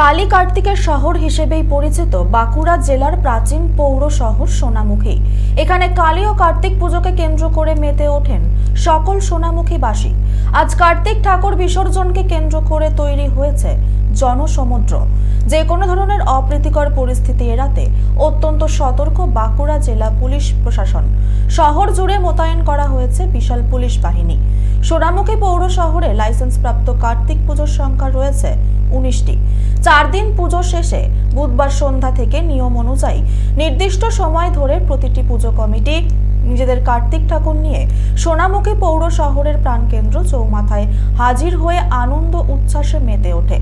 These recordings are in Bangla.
কালী কার্তিকের শহর হিসেবেই পরিচিত বাঁকুড়া জেলার প্রাচীন পৌর শহর সোনামুখী। এখানে কালী ও কার্তিক পুজোকে কেন্দ্র করে মেতে ওঠেন সকল সোনামুখীবাসী। আজ কার্তিক ঠাকুর বিসর্জনকে কেন্দ্র করে তৈরি হয়েছে জনসমুদ্র। যে কোনো ধরনের অপ্রীতিকর পরিস্থিতি এড়াতে অত্যন্ত সতর্ক বাঁকুড়া জেলা পুলিশ প্রশাসন। শহর জুড়ে মোতায়েন করা হয়েছে বিশাল পুলিশ বাহিনী। সোনামুখী পৌর শহরে লাইসেন্সপ্রাপ্ত কার্তিক পুজোর সংখ্যা রয়েছে উনিশটি। চার দিন পুজো শেষে বুধবার সন্ধ্যা থেকে নিয়ম অনুযায়ী নির্দিষ্ট সময় ধরে প্রতিটি পুজো কমিটি, নিজেদের কার্তিক ঠাকুর নিয়ে সোনামুখী পৌর শহরের প্রাণকেন্দ্র চৌমাথায় হাজির হয়ে আনন্দ উচ্ছ্বাসে মেতে ওঠে।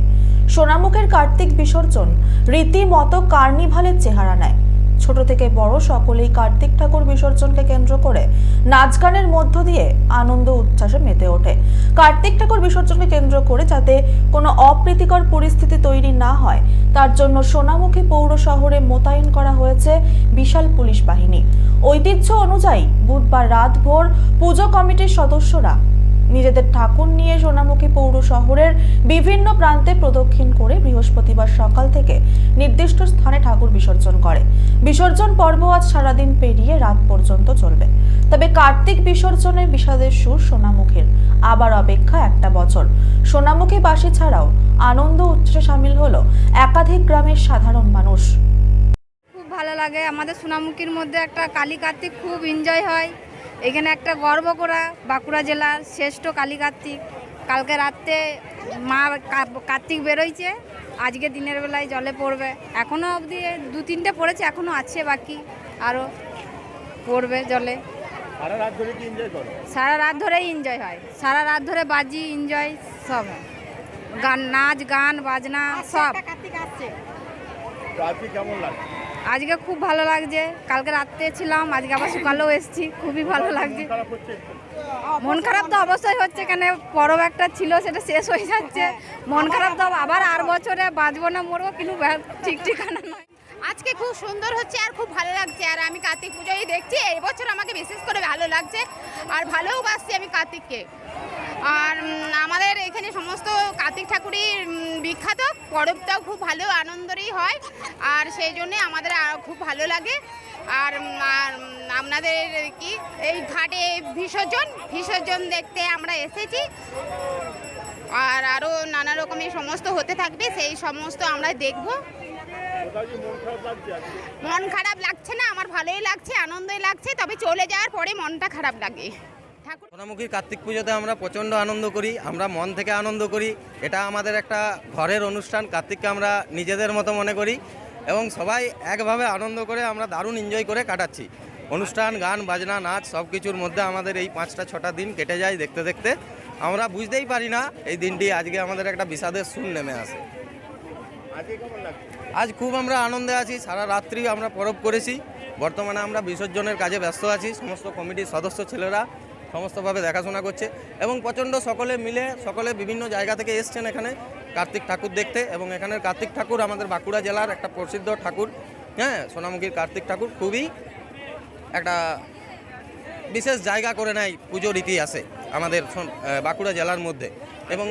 সোনামুখের কার্তিক বিসর্জন রীতিমতো কার্নিভালের চেহারা নেয়। ছোট থেকে বড় সকলেই কার্তিক ঠাকুর বিসর্জনকে কেন্দ্র করে নাচ গানের মধ্য দিয়ে আনন্দ উচ্ছ্বাসে মেতে ওঠে। কার্তিক ঠাকুর বিসর্জনকে কেন্দ্র করে যাতে কোনো অপ্রীতিকর পরিস্থিতি তৈরি না হয়, তার জন্য সোনামুখী পৌর শহরে মোতায়েন করা হয়েছে বিশাল পুলিশ বাহিনী। ঐতিহ্য অনুযায়ী বুধবার রাত ভোর পুজো কমিটির সদস্যরা নিজেদের ঠাকুর নিয়ে সোনামুখী পৌর শহরের বিভিন্ন প্রান্তে প্রদক্ষিণ করে বৃহস্পতিবার সকাল থেকে নির্দিষ্ট স্থানে ঠাকুর বিসর্জন করে। বিসর্জন পর্ব আজ সারাদিন পেরিয়ে রাত পর্যন্ত চলবে। তবে কার্তিক বিসর্জনের বিষাদের সুর সোনামুখীর। আবার অপেক্ষা একটা বছর। সোনামুখীবাসী ছাড়াও আনন্দ উচ্ছ্বাসে সামিল হলো একাধিক গ্রামের সাধারণ মানুষ। খুব ভালো লাগে। আমাদের সোনামুখীর মধ্যে একটা কালী কার্তিক খুব এনজয় হয়। এখানে একটা গর্ব করা বাঁকুড়া জেলার শ্রেষ্ঠ কালী কার্তিক কালকে রাত্রে মা কার্তিক বেরোইছে আজকে দিনের বেলায় জলে পড়বে। এখনও অবধি দু তিনটে পড়েছে এখনও আছে বাকি। আরও পড়বে জলে। সারা রাত ধরে এনজয় করো? সারা রাত ধরেই এনজয় হয়। সারা রাত ধরে বাজি এনজয় সব। হয় গান নাচ গান বাজনা সব। তো আজকে কেমন লাগে? আজকে খুব ভালো লাগছে। কালকে রাত্রে ছিলাম আজকে আবার সকালেও এসেছি খুবই ভালো লাগছে? মন খারাপ তো অবশ্যই হচ্ছে কেন পরব একটা ছিল সেটা শেষ হয়ে যাচ্ছে। মন খারাপ তো আবার আর বছরে বাঁচবো না মরবো কিন্তু ঠিক ঠিকানা নয়। আজকে খুব সুন্দর হচ্ছে আর খুব ভালো লাগছে আর আমি কার্তিক পুজোই দেখছি এই বছর আমাকে বিশেষ করে ভালো লাগছে আর ভালোও বাসছি আমি কার্তিককে। আর সমস্ত কার্তিক ঠাকুরই বিখ্যাত, পরবটাও খুব ভালো, আনন্দেরই হয়। আর সেই জন্যে আমাদের খুব ভালো লাগে। আর আপনাদের কি, এই ঘাটে বিসর্জন বিসর্জন দেখতে আমরা এসেছি। আর আরও নানা রকমের সমস্ত হতে থাকবে, সেই সমস্ত আমরা দেখব। মন খারাপ লাগছে না? আমার ভালোই লাগছে, আনন্দই লাগছে। তবে চলে যাওয়ার পরে মনটা খারাপ লাগে। ঠাকুর। সোনামুখীর কার্তিক পুজোতে আমরা প্রচণ্ড আনন্দ করি, আমরা মন থেকে আনন্দ করি। এটা আমাদের একটা ঘরের অনুষ্ঠান, কার্তিককে আমরা নিজেদের মতো মনে করি এবং সবাই একভাবে আনন্দ করে আমরা দারুণ এনজয় করে কাটাচ্ছি। অনুষ্ঠান, গান, বাজনা, নাচ সব কিছুর মধ্যে আমাদের এই পাঁচটা, ছটা দিন কেটে যায় দেখতে দেখতে। আমরা বুঝতেই পারি না এই দিনটি আজকে আমাদের একটা বিষাদের সুন নেমে আসে। আজ খুব আমরা আনন্দে আছি, সারা রাত্রি আমরা পরব করেছি। বর্তমানে আমরা বিসর্জনের কাজে ব্যস্ত আছি, সমস্ত কমিটির সদস্য ছেলেরা সমস্তভাবে দেখাশোনা করছে এবং প্রচণ্ড সকলে মিলে সকলে বিভিন্ন জায়গা থেকে এসছেন এখানে কার্তিক ঠাকুর দেখতে এবং এখানের কার্তিক ঠাকুর আমাদের বাঁকুড়া জেলার একটা প্রসিদ্ধ ঠাকুর। হ্যাঁ সোনামুখীর কার্তিক ঠাকুর খুবই একটা বিশেষ জায়গা করে নেয় পুজোর ইতিহাসে আমাদের বাঁকুড়া জেলার মধ্যে। এবং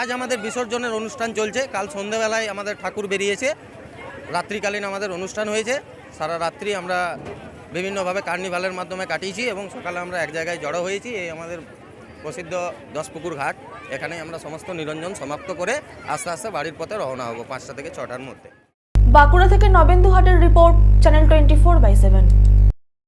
আজ আমাদের বিসর্জনের অনুষ্ঠান চলছে। কাল সন্ধেবেলায় আমাদের ঠাকুর বেরিয়েছে। রাত্রিকালীন আমাদের অনুষ্ঠান হয়েছে। সারা রাত্রি আমরা বিভিন্নভাবে কার্নিভালের মাধ্যমে কাটিয়েছি এবং সকালে আমরা এক জায়গায় জড়ো হয়েছি, এই আমাদের প্রসিদ্ধ দশপুকুর ঘাট। এখানে আমরা সমস্ত নিরঞ্জন সমাপ্ত করে আস্তে আস্তে বাড়ির পথে রওনা হব পাঁচটা থেকে ছটার মধ্যে। বাঁকুড়া থেকে নবেন্দু হাটের report channel twenty four by seven